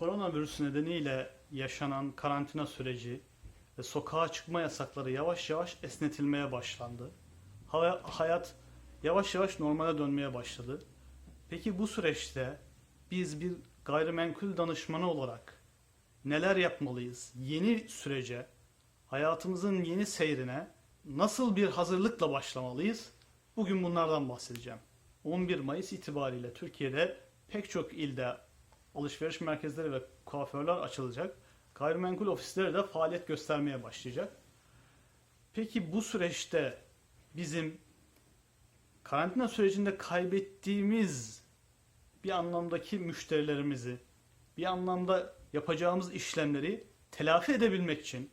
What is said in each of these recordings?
Koronavirüs nedeniyle yaşanan karantina süreci ve sokağa çıkma yasakları yavaş yavaş esnetilmeye başlandı. Hayat yavaş yavaş normale dönmeye başladı. Peki bu süreçte biz bir gayrimenkul danışmanı olarak neler yapmalıyız? Yeni sürece, hayatımızın yeni seyrine nasıl bir hazırlıkla başlamalıyız? Bugün bunlardan bahsedeceğim. 11 Mayıs itibariyle Türkiye'de pek çok ilde alışveriş merkezleri ve kuaförler açılacak. Gayrimenkul ofisleri de faaliyet göstermeye başlayacak. Peki bu süreçte bizim karantina sürecinde kaybettiğimiz bir anlamdaki müşterilerimizi, bir anlamda yapacağımız işlemleri telafi edebilmek için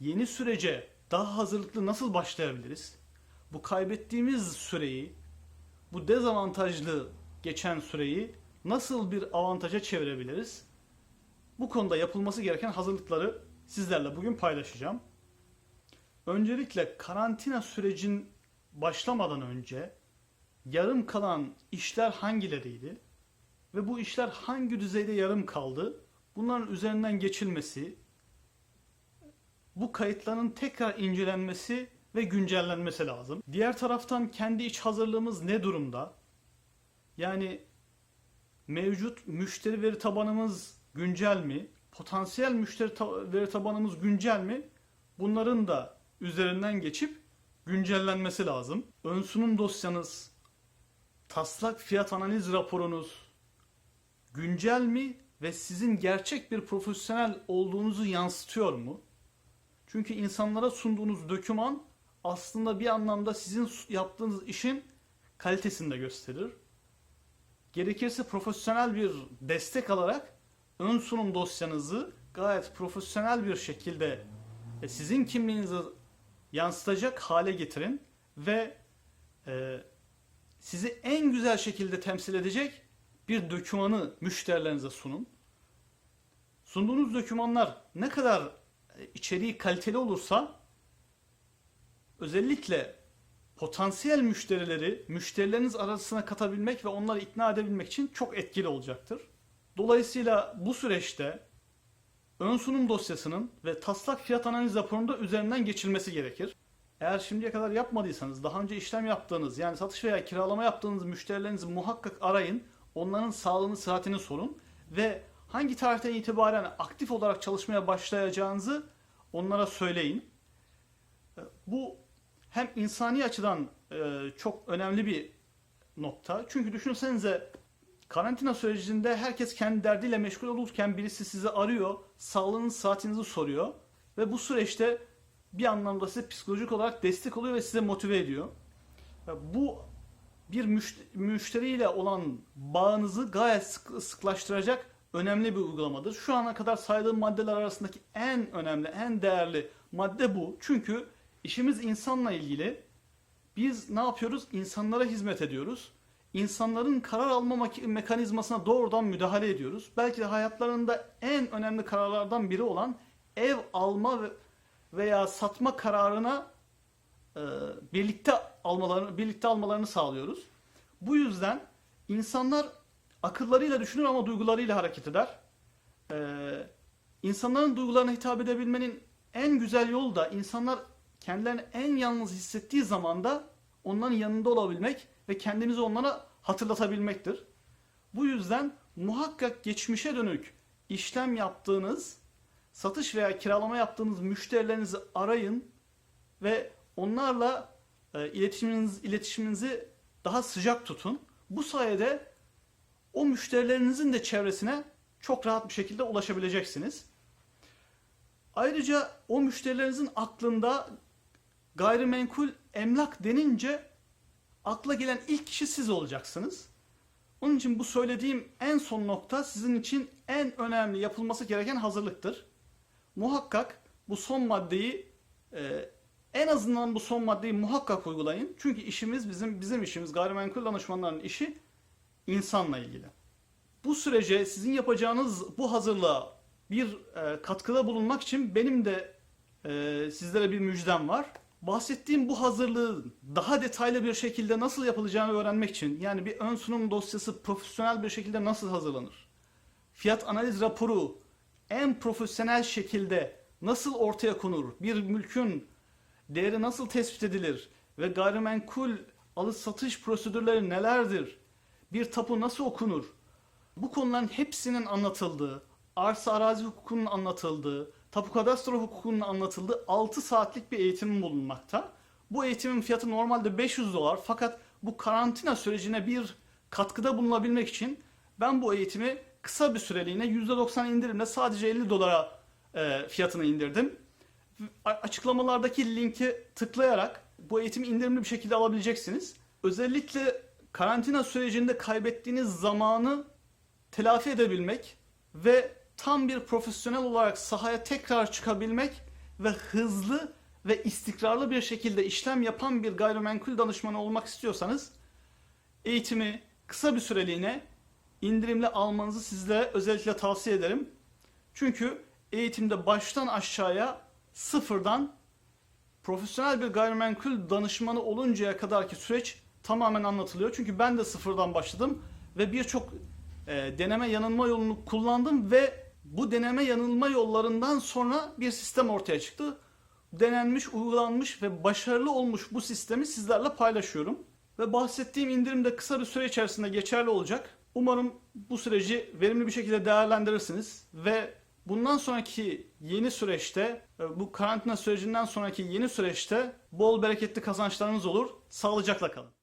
yeni sürece daha hazırlıklı nasıl başlayabiliriz? Bu kaybettiğimiz süreyi, bu dezavantajlı geçen süreyi nasıl bir avantaja çevirebiliriz? Bu konuda yapılması gereken hazırlıkları sizlerle bugün paylaşacağım. Öncelikle karantina sürecin başlamadan önce yarım kalan işler hangileriydi ve bu işler hangi düzeyde yarım kaldı? Bunların üzerinden geçilmesi, bu kayıtların tekrar incelenmesi ve güncellenmesi lazım. Diğer taraftan kendi iç hazırlığımız ne durumda? Yani mevcut müşteri veri tabanımız güncel mi? Potansiyel müşteri ta- veri tabanımız güncel mi? Bunların da üzerinden geçip güncellenmesi lazım. Ön sunum dosyanız, taslak fiyat analiz raporunuz güncel mi ve sizin gerçek bir profesyonel olduğunuzu yansıtıyor mu? Çünkü insanlara sunduğunuz doküman aslında bir anlamda sizin yaptığınız işin kalitesini de gösterir. Gerekirse profesyonel bir destek alarak ön sunum dosyanızı gayet profesyonel bir şekilde e, sizin kimliğinizi yansıtacak hale getirin ve e, sizi en güzel şekilde temsil edecek bir dokümanı müşterilerinize sunun. Sunduğunuz dokümanlar ne kadar e, içeriği kaliteli olursa özellikle potansiyel müşterileri müşterileriniz arasına katabilmek ve onları ikna edebilmek için çok etkili olacaktır. Dolayısıyla bu süreçte ön sunum dosyasının ve taslak fiyat analiz raporunda üzerinden geçilmesi gerekir. Eğer şimdiye kadar yapmadıysanız, daha önce işlem yaptığınız yani satış veya kiralama yaptığınız müşterilerinizi muhakkak arayın. Onların sağlığını, sıhhatini sorun ve hangi tarihten itibaren aktif olarak çalışmaya başlayacağınızı onlara söyleyin. Bu hem insani açıdan e, çok önemli bir nokta. Çünkü düşünsenize karantina sürecinde herkes kendi derdiyle meşgul olurken birisi sizi arıyor, sağlığınız, saatinizi soruyor ve bu süreçte bir anlamda size psikolojik olarak destek oluyor ve size motive ediyor. Bu bir müşt- müşteriyle olan bağınızı gayet sık- sıklaştıracak önemli bir uygulamadır. Şu ana kadar saydığım maddeler arasındaki en önemli, en değerli madde bu. Çünkü işimiz insanla ilgili. Biz ne yapıyoruz? İnsanlara hizmet ediyoruz. İnsanların karar alma mekanizmasına doğrudan müdahale ediyoruz. Belki de hayatlarında en önemli kararlardan biri olan ev alma ve- veya satma kararına e, birlikte almalarını birlikte almalarını sağlıyoruz. Bu yüzden insanlar akıllarıyla düşünür ama duygularıyla hareket eder. Ee, insanların duygularına hitap edebilmenin en güzel yolu da insanlar kendilerini en yalnız hissettiği zaman da onların yanında olabilmek ve kendimizi onlara hatırlatabilmektir. Bu yüzden muhakkak geçmişe dönük işlem yaptığınız, satış veya kiralama yaptığınız müşterilerinizi arayın ve onlarla e, iletişiminiz, iletişiminizi daha sıcak tutun. Bu sayede o müşterilerinizin de çevresine çok rahat bir şekilde ulaşabileceksiniz. Ayrıca o müşterilerinizin aklında gayrimenkul emlak denince akla gelen ilk kişi siz olacaksınız. Onun için bu söylediğim en son nokta sizin için en önemli yapılması gereken hazırlıktır. Muhakkak bu son maddeyi e, en azından bu son maddeyi muhakkak uygulayın. Çünkü işimiz bizim bizim işimiz gayrimenkul danışmanların işi insanla ilgili. Bu sürece sizin yapacağınız bu hazırlığa bir e, katkıda bulunmak için benim de e, sizlere bir müjdem var. Bahsettiğim bu hazırlığı daha detaylı bir şekilde nasıl yapılacağını öğrenmek için yani bir ön sunum dosyası profesyonel bir şekilde nasıl hazırlanır? fiyat analiz raporu en profesyonel şekilde nasıl ortaya konur? Bir mülkün değeri nasıl tespit edilir? Ve gayrimenkul alış satış prosedürleri nelerdir? Bir tapu nasıl okunur? Bu konuların hepsinin anlatıldığı, arsa arazi hukukunun anlatıldığı, tapu kadastro hukukunun anlatıldığı 6 saatlik bir eğitimim bulunmakta. Bu eğitimin fiyatı normalde 500 dolar fakat bu karantina sürecine bir katkıda bulunabilmek için ben bu eğitimi kısa bir süreliğine %90 indirimle sadece 50 dolara e, fiyatını indirdim. Açıklamalardaki linki tıklayarak bu eğitimi indirimli bir şekilde alabileceksiniz. Özellikle karantina sürecinde kaybettiğiniz zamanı telafi edebilmek ve tam bir profesyonel olarak sahaya tekrar çıkabilmek ve hızlı ve istikrarlı bir şekilde işlem yapan bir gayrimenkul danışmanı olmak istiyorsanız eğitimi kısa bir süreliğine indirimle almanızı sizlere özellikle tavsiye ederim. Çünkü eğitimde baştan aşağıya sıfırdan profesyonel bir gayrimenkul danışmanı oluncaya kadarki süreç tamamen anlatılıyor. Çünkü ben de sıfırdan başladım ve birçok e, deneme yanılma yolunu kullandım ve bu deneme yanılma yollarından sonra bir sistem ortaya çıktı. Denenmiş, uygulanmış ve başarılı olmuş bu sistemi sizlerle paylaşıyorum. Ve bahsettiğim indirim de kısa bir süre içerisinde geçerli olacak. Umarım bu süreci verimli bir şekilde değerlendirirsiniz ve bundan sonraki yeni süreçte, e, bu karantina sürecinden sonraki yeni süreçte bol bereketli kazançlarınız olur. Sağlıcakla kalın.